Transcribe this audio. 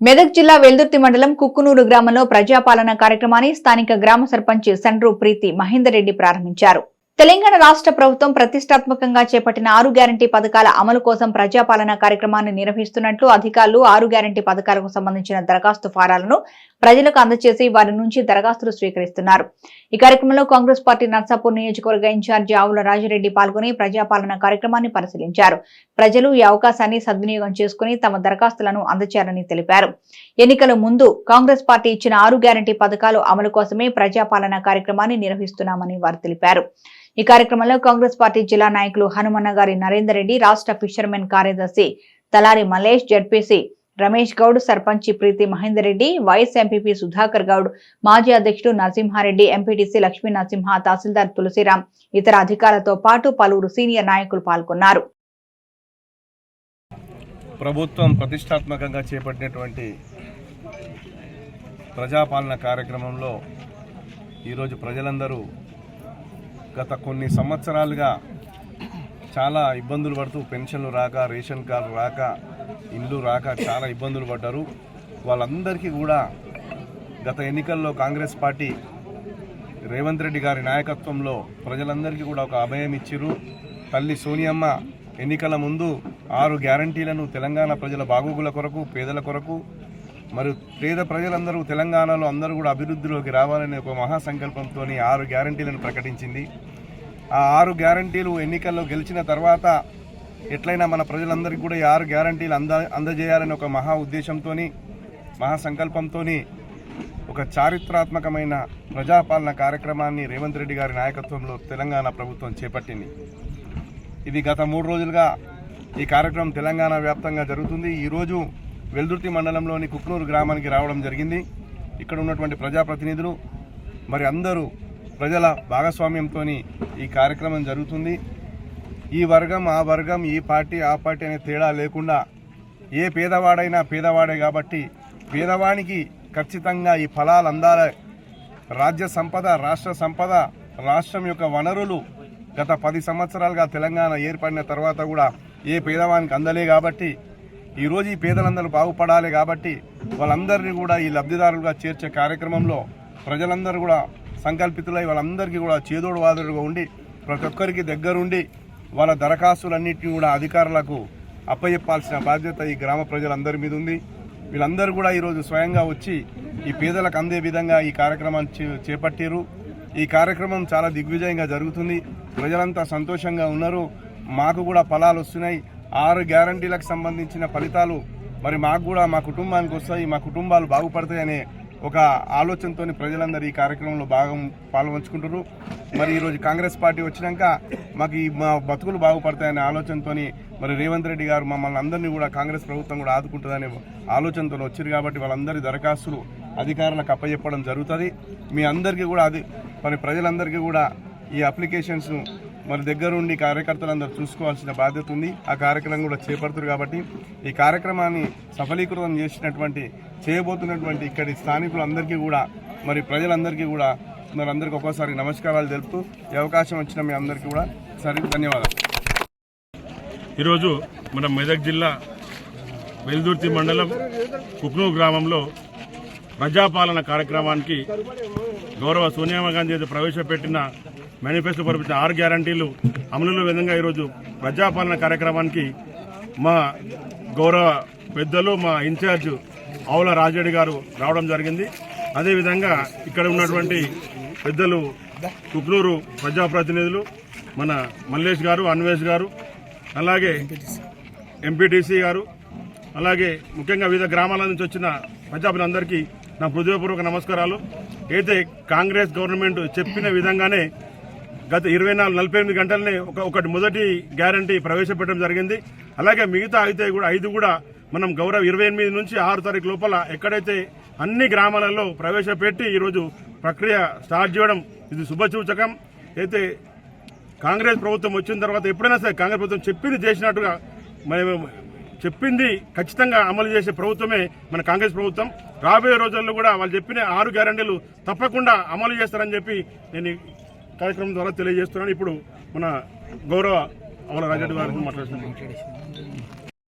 మెదక్ జిల్లా వెల్దుర్తి మండలం కుక్కునూరు గ్రామంలో ప్రజాపాలన కార్యక్రమాన్ని స్థానిక గ్రామ సర్పంచ్ సండ్రు ప్రీతి మహేందర్ రెడ్డి ప్రారంభించారు. తెలంగాణ రాష్ట్ర ప్రభుత్వం ప్రతిష్టాత్మకంగా చేపట్టిన ఆరు గ్యారంటీ పథకాల అమలు కోసం ప్రజాపాలన కార్యక్రమాన్ని నిర్వహిస్తున్నట్లు అధికారులు ఆరు గ్యారంటీ పథకాలకు సంబంధించిన దరఖాస్తు ఫారాలను ప్రజలకు అందజేసి వారి నుంచి దరఖాస్తులు స్వీకరిస్తున్నారు. ఈ కార్యక్రమంలో కాంగ్రెస్ పార్టీ నర్సాపూర్ నియోజకవర్గ ఇన్ఛార్జి ఆవుల రాజిరెడ్డి పాల్గొని ప్రజాపాలన కార్యక్రమాన్ని పరిశీలించారు. ప్రజలు ఈ అవకాశాన్ని సద్వినియోగం చేసుకుని తమ దరఖాస్తులను అందజేయాలని తెలిపారు. ఎన్నికల ముందు కాంగ్రెస్ పార్టీ ఇచ్చిన ఆరు గ్యారంటీ పథకాలు అమలు కోసమే ప్రజాపాలన కార్యక్రమాన్ని నిర్వహిస్తున్నామని వారు తెలిపారు. ఈ కార్యక్రమంలో కాంగ్రెస్ పార్టీ జిల్లా నాయకులు హనుమన్న గారి నరేందర్ రెడ్డి రాష్ట్ర ఫిషర్మెన్ కార్యదర్శి Talari Malesh ZPC Ramesh Goud sarpanch Preethi Mahender Reddy YS MPP Sudhakar Goud మాజీ అధ్యక్షుడు నరసింహారెడ్డి ఎంపీటీసీ లక్ష్మీ నరసింహ తహసీల్దార్ తులసిరాం ఇతర అధికారులతో పాటు పలువురు సీనియర్ నాయకులు పాల్గొన్నారు. ప్రభుత్వం ప్రతిష్టాత్మకంగా చేపట్టినటువంటి ప్రజాపాలన కార్యక్రమంలో ఈరోజు ప్రజలందరూ గత కొన్ని సంవత్సరాలుగా చాలా ఇబ్బందులు పడుతూ పెన్షన్లు రాక రేషన్ కార్డు రాక ఇల్లు రాక చాలా ఇబ్బందులు పడ్డారు. వాళ్ళందరికీ కూడా గత ఎన్నికల్లో కాంగ్రెస్ పార్టీ రేవంత్ రెడ్డి గారి నాయకత్వంలో ప్రజలందరికీ కూడా ఒక అభయం ఇచ్చిరు తల్లి సోనియమ్మ ఎన్నికల ముందు ఆరు గ్యారంటీలను తెలంగాణ ప్రజల బాగోగుల కొరకు పేదల కొరకు మరియు పేద ప్రజలందరూ తెలంగాణలో అందరూ కూడా అభివృద్ధిలోకి రావాలనే ఒక మహాసంకల్పంతో ఆరు గ్యారంటీలను ప్రకటించింది. ఆ ఆరు గ్యారంటీలు ఎన్నికల్లో గెలిచిన తర్వాత ఎట్లయినా మన ప్రజలందరికీ కూడా ఈ ఆరు గ్యారంటీలు అంద అందజేయాలని ఒక మహా ఉద్దేశంతో మహాసంకల్పంతో ఒక చారిత్రాత్మకమైన ప్రజాపాలన కార్యక్రమాన్ని రేవంత్ రెడ్డి గారి నాయకత్వంలో తెలంగాణ ప్రభుత్వం చేపట్టింది. ఇది గత మూడు రోజులుగా ఈ కార్యక్రమం తెలంగాణ వ్యాప్తంగా జరుగుతుంది. ఈరోజు వెల్దుర్తి మండలంలోని కుక్నూరు గ్రామానికి రావడం జరిగింది. ఇక్కడ ఉన్నటువంటి ప్రజాప్రతినిధులు మరి అందరూ ప్రజల భాగస్వామ్యంతో ఈ కార్యక్రమం జరుగుతుంది. ఈ వర్గం ఆ వర్గం ఈ పార్టీ ఆ పార్టీ అనే తేడా లేకుండా ఏ పేదవాడైనా పేదవాడే కాబట్టి పేదవానికి ఖచ్చితంగా ఈ ఫలాలు అందాలి రాజ్య సంపద రాష్ట్ర సంపద రాష్ట్రం యొక్క వనరులు గత పది సంవత్సరాలుగా తెలంగాణ ఏర్పడిన తర్వాత కూడా ఏ పేదవానికి అందలే కాబట్టి ఈరోజు ఈ పేదలందరూ బాగుపడాలి కాబట్టి వాళ్ళందరినీ కూడా ఈ లబ్ధిదారులుగా చేర్చే కార్యక్రమంలో ప్రజలందరూ కూడా సంకల్పితులై వాళ్ళందరికీ కూడా చేదోడు వాదుడుగా ఉండి ప్రతి ఒక్కరికి దగ్గరుండి వాళ్ళ దరఖాస్తులన్నింటినీ కూడా అధికారులకు అప్పచెప్పాల్సిన బాధ్యత ఈ గ్రామ ప్రజలందరి మీద ఉంది వీళ్ళందరూ కూడా ఈరోజు స్వయంగా వచ్చి ఈ పేదలకు అందే విధంగా ఈ కార్యక్రమాన్ని చే- చేపట్టారు ఈ కార్యక్రమం చాలా దిగ్విజయంగా జరుగుతుంది. ప్రజలంతా సంతోషంగా ఉన్నారు. మాకు కూడా ఫలాలు వస్తున్నాయి. ఆరు గ్యారంటీలకు సంబంధించిన ఫలితాలు మరి మాకు కూడా మా కుటుంబానికి వస్తాయి మా కుటుంబాలు బాగుపడతాయి అనే ఒక ఆలోచనతో ప్రజలందరూ ఈ కార్యక్రమంలో భాగం పాల్గొంచుకుంటారు మరి ఈరోజు కాంగ్రెస్ పార్టీ వచ్చినాక మాకు ఈ మా బతుకులు బాగుపడతాయనే ఆలోచనతో మరి రేవంత్ రెడ్డి గారు మమ్మల్ని అందరినీ కూడా కాంగ్రెస్ ప్రభుత్వం కూడా ఆదుకుంటుందనే ఆలోచనతో వచ్చారు కాబట్టి వాళ్ళందరి దరఖాస్తులు అధికారులకు అప్పచెప్పడం జరుగుతుంది. మీ అందరికీ కూడా అది మరి ప్రజలందరికీ కూడా ఈ అప్లికేషన్స్ మరి దగ్గరుండి కార్యకర్తలందరూ చూసుకోవాల్సిన బాధ్యత ఉంది. ఆ కార్యక్రమం కూడా చేపడుతున్నారు కాబట్టి ఈ కార్యక్రమాన్ని సఫలీకృతం చేసినటువంటి చేయబోతున్నటువంటి ఇక్కడి స్థానికులందరికీ కూడా మరి ప్రజలందరికీ కూడా మరి అందరికీ ఒక్కోసారి నమస్కారాలు తెలుపుతూ ఈ అవకాశం వచ్చిన మీ అందరికీ కూడా సరే ధన్యవాదాలు. ఈరోజు మన మెదక్ జిల్లా వెల్దుర్తి మండలం కుక్నూరు గ్రామంలో ప్రజాపాలన కార్యక్రమానికి గౌరవ సోనియా గాంధీ ప్రవేశపెట్టిన మేనిఫెస్టో పరిపించిన ఆరు గ్యారంటీలు అమలులో విధంగా ఈరోజు ప్రజాపాలన కార్యక్రమానికి మా గౌరవ పెద్దలు మా ఇన్ఛార్జ్ ఆవుల రాజరెడ్డి గారు రావడం జరిగింది. అదేవిధంగా ఇక్కడ ఉన్నటువంటి పెద్దలు కుక్నూరు ప్రజాప్రతినిధులు మన మల్లేష్ గారు అన్వేష్ గారు అలాగే ఎంపీటీసీ గారు అలాగే ముఖ్యంగా వివిధ గ్రామాల నుంచి వచ్చిన ప్రజాప్రతినిధులందరికీ నా హృదయపూర్వక నమస్కారాలు. అయితే కాంగ్రెస్ గవర్నమెంట్ చెప్పిన విధంగానే గత ఇరవై నాలుగు నలభై ఎనిమిది గంటలనే ఒక ఒకటి మొదటి గ్యారంటీ ప్రవేశపెట్టడం జరిగింది. అలాగే మిగతా అయితే కూడా ఐదు కూడా మనం గౌరవ ఇరవై ఎనిమిది నుంచి ఆరు తారీఖు లోపల ఎక్కడైతే అన్ని గ్రామాలలో ప్రవేశపెట్టి ఈరోజు ప్రక్రియ స్టార్ట్ చేయడం ఇది శుభసూచకం. అయితే కాంగ్రెస్ ప్రభుత్వం వచ్చిన తర్వాత ఎప్పుడైనా సరే కాంగ్రెస్ ప్రభుత్వం చెప్పింది చేసినట్టుగా మేము చెప్పింది ఖచ్చితంగా అమలు చేసే ప్రభుత్వమే మన కాంగ్రెస్ ప్రభుత్వం. రాబోయే రోజుల్లో కూడా వాళ్ళు చెప్పిన ఆరు గ్యారంటీలు తప్పకుండా అమలు చేస్తారని చెప్పి నేను కార్యక్రమం ద్వారా తెలియజేస్తున్నాను. ఇప్పుడు మన గౌరవ అవల రాజరెడ్డి గారిని మాట్లాడుతున్నాను